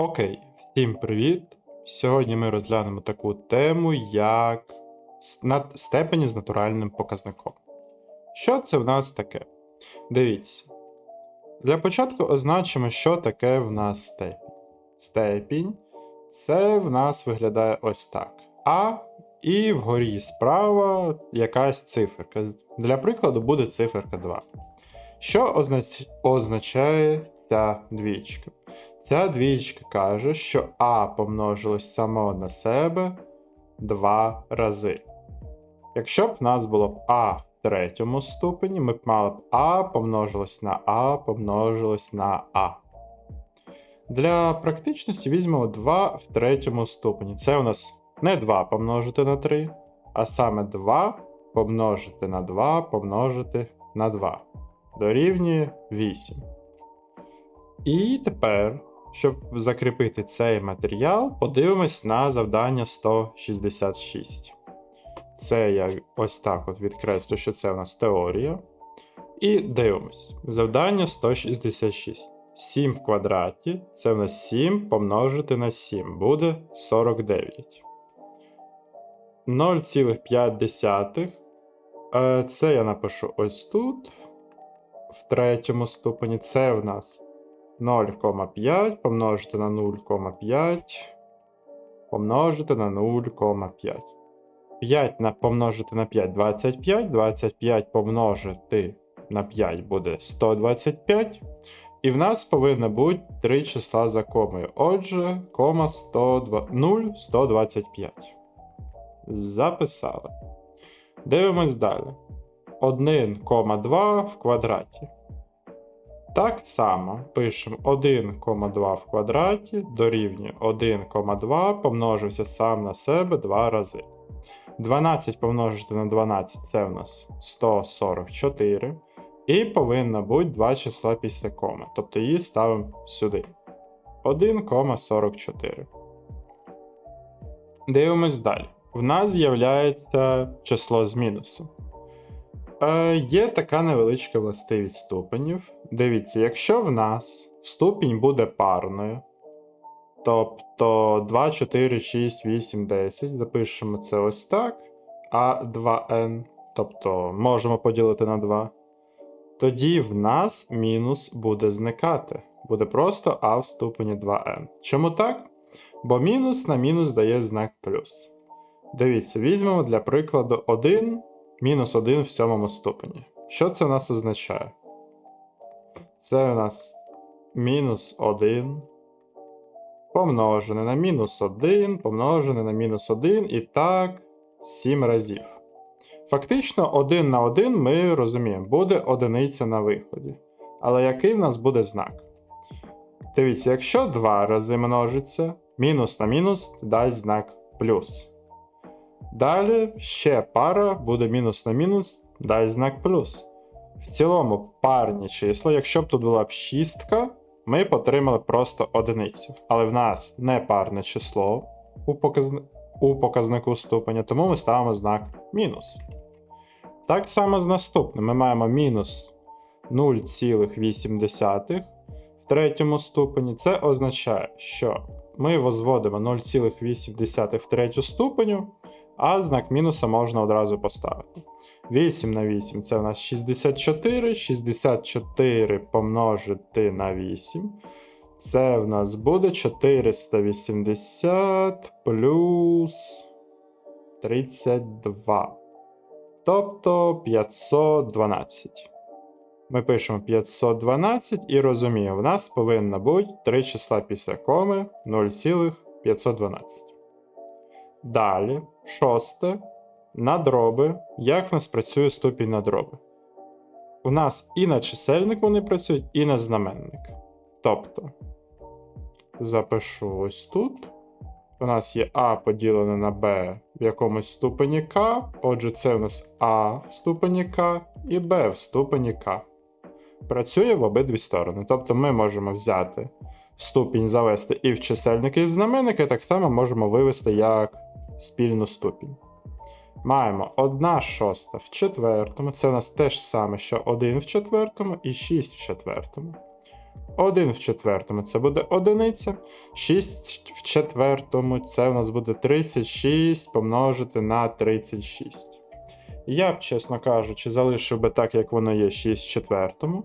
Окей, всім привіт! Сьогодні ми розглянемо таку тему, як степені з натуральним показником. Що це в нас таке? Дивіться. Для початку означимо, що таке в нас степінь. Степінь це в нас виглядає ось так. А і вгорі справа якась циферка. Для прикладу буде циферка 2. Що означ- означає ця двічка? Ця двічка каже, що А помножилось само на себе два рази. Якщо б в нас було б А в третьому ступені, ми б мали б А помножилось на А помножилось на А. Для практичності візьмемо 2 в третьому ступені. Це у нас не 2 помножити на 3, а саме 2 помножити на 2 помножити на 2. Дорівнює 8. І тепер, щоб закріпити цей матеріал, подивимось на завдання 166. Це я ось так от відкреслю, що це у нас теорія. І дивимось. Завдання 166. 7 в квадраті це в нас 7 помножити на 7 буде 49. 0,5. Е, Це я напишу ось тут. В третьому ступені це в нас 0,5 помножити на 0,5 помножити на 0,5. 5 на помножити на 5 25, 25 помножити на 5 буде 125. І в нас повинно бути три числа за комою. Отже, кома 102, 0, 125. Записали. Дивимось далі. 1,2 в квадраті. Так само пишемо 1,2 в квадраті дорівнює 1,2 помножився сам на себе два рази. 12 помножити на 12 це в нас 144. І повинно бути два числа після коми. Тобто її ставимо сюди. 1,44. Дивимось далі. В нас з'являється число з мінусом. Е, є така невеличка властивість ступенів. Дивіться, якщо в нас ступінь буде парною, тобто 2, 4, 6, 8, 10, запишемо це ось так, а 2n, тобто можемо поділити на 2, тоді в нас мінус буде зникати. Буде просто а в ступені 2n. Чому так? Бо мінус на мінус дає знак плюс. Дивіться, візьмемо для прикладу 1 мінус 1 в сьомому ступені. Що це у нас означає? Це у нас мінус 1 помножене на мінус 1, помножене на мінус 1 і так 7 разів. Фактично, 1 на 1 ми розуміємо, буде одиниця на виході. Але який в нас буде знак? Дивіться, якщо 2 рази множиться, мінус на мінус дасть знак плюс. Далі ще пара буде мінус на мінус, дасть знак плюс. В цілому парні числа, якщо б тут була б шістка, ми б отримали просто одиницю. Але в нас не парне число у, показни... у показнику ступеня, тому ми ставимо знак мінус. Так само з наступним ми маємо мінус 0,8 в третьому ступені. Це означає, що ми возводимо 0,8 в третю ступеню, а знак мінуса можна одразу поставити. 8 на 8 це у нас 64. 64 помножити на 8. Це в нас буде 480 плюс 32. Тобто 512. Ми пишемо 512 і розуміємо, в нас повинно бути три числа після коми 0,512. Далі, шосте. Надроби. Як в нас працює ступінь надроби? У нас і на чисельник вони працюють, і на знаменник. Тобто, запишу ось тут. У нас є А поділене на Б в якомусь ступені К. Отже, це у нас А в ступені К і Б в ступені К. Працює в обидві сторони. Тобто ми можемо взяти ступінь завести і в чисельник, і в знаменник, і так само можемо вивести як спільну ступінь. Маємо 1 шоста в четвертому. Це у нас те ж саме, що 1 в четвертому і 6 в четвертому. 1 в четвертому це буде одиниця. 6 в четвертому це у нас буде 36 помножити на 36. Я б, чесно кажучи, залишив би так, як воно є 6 в четвертому.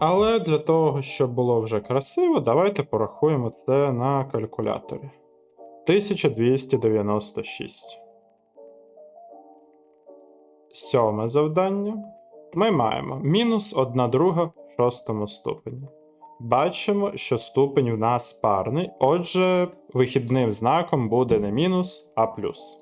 Але для того, щоб було вже красиво, давайте порахуємо це на калькуляторі. 1296. Сьоме завдання. Ми маємо мінус 1 друга в шостому ступені. Бачимо, що ступень в нас парний, отже, вихідним знаком буде не мінус, а плюс.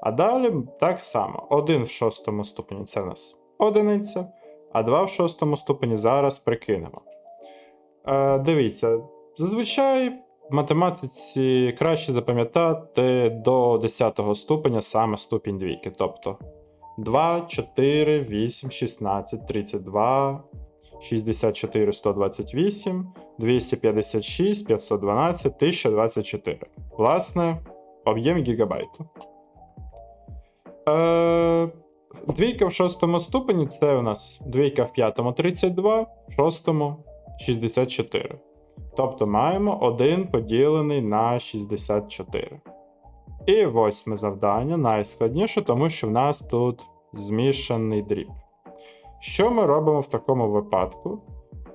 А далі так само: 1 в шостому ступені це в нас одиниця, а 2 в шостому ступені зараз прикинемо. Е, дивіться, зазвичай в математиці краще запам'ятати до 10 ступеня саме ступінь двійки. Тобто 2, 4, 8, 16, 32, 64, 128, 256, 512, 1024. Власне, об'єм гігабайту. Е, двійка в шостому ступені це у нас двійка в п'ятому 32, в шостому 64. Тобто маємо 1 поділений на 64. І восьме завдання найскладніше, тому що в нас тут змішаний дріб. Що ми робимо в такому випадку?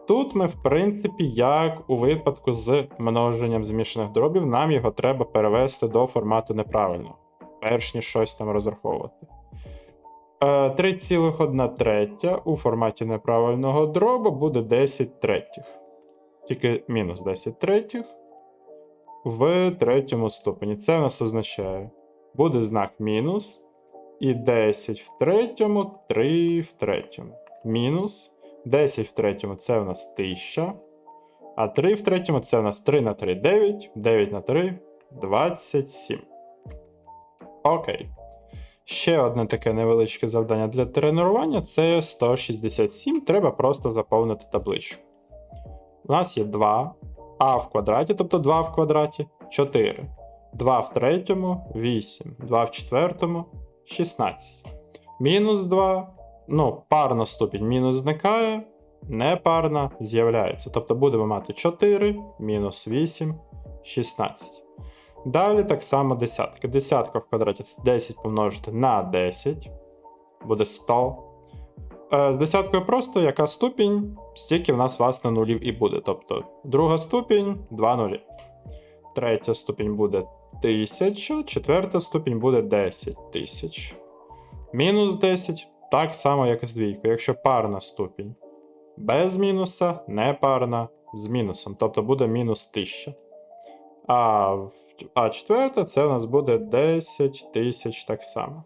Тут ми, в принципі, як у випадку з множенням змішаних дробів, нам його треба перевести до формату неправильно, перш ніж щось там розраховувати. Е, 3,1 третя у форматі неправильного дроба буде 10 третіх. Тільки мінус 10 третіх в третьому ступені. Це у нас означає, буде знак мінус. І 10 в третьому, 3 в третьому. Мінус. 10 в третьому це у нас 1000. А 3 в третьому це у нас 3 на 3 9. 9 на 3 27. Окей. Ще одне таке невеличке завдання для тренування це 167. Треба просто заповнити табличку. У нас є 2 а в квадраті, тобто 2 в квадраті 4. 2 в третьому 8. 2 в четвертому 16. Мінус 2. Ну, парна ступінь мінус зникає, непарна з'являється. Тобто будемо мати 4, мінус 8, 16. Далі так само десятки. Десятка в квадраті це 10 помножити на 10. Буде 100. Е, З десяткою просто яка ступінь, стільки в нас, власне, нулів і буде. Тобто, друга ступінь 2 нулі. Третя ступінь буде 1000, четверта ступінь буде 10 тисяч. Мінус 10, так само, як і з двійкою. Якщо парна ступінь без мінуса, не парна з мінусом. Тобто буде мінус 1000. А, а четверта це у нас буде 10 тисяч так само.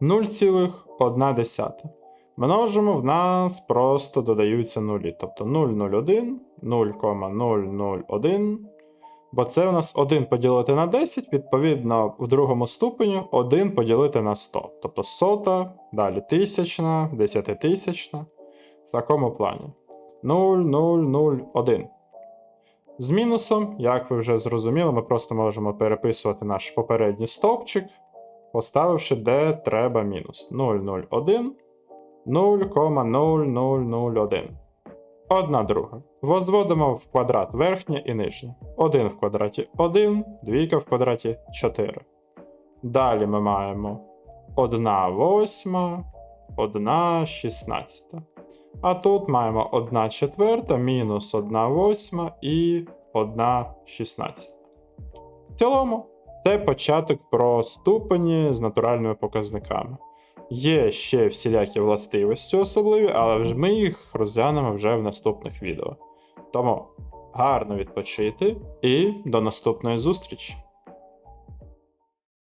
0,1. Множимо, в нас просто додаються нулі. Тобто 0,01, 0,001. Бо це у нас 1 поділити на 10, відповідно, в другому ступеню 1 поділити на 100. Тобто сота, далі тисячна, десятитисячна. В такому плані. 0,001. З мінусом, як ви вже зрозуміли, ми просто можемо переписувати наш попередній стовпчик, поставивши де треба мінус. 0,01, 0,0001. Одна друга. Возводимо в квадрат верхнє і нижнє. 1 в квадраті 1, двійка в квадраті 4. Далі ми маємо 1 восьма, 1 шістнадцята. А тут маємо 1 четверта, мінус 1 восьма і 1 шістнадцята. В цілому, це початок про ступені з натуральними показниками. Є ще всілякі властивості особливі, але ми їх розглянемо вже в наступних відео. Тому гарно відпочити і до наступної зустрічі!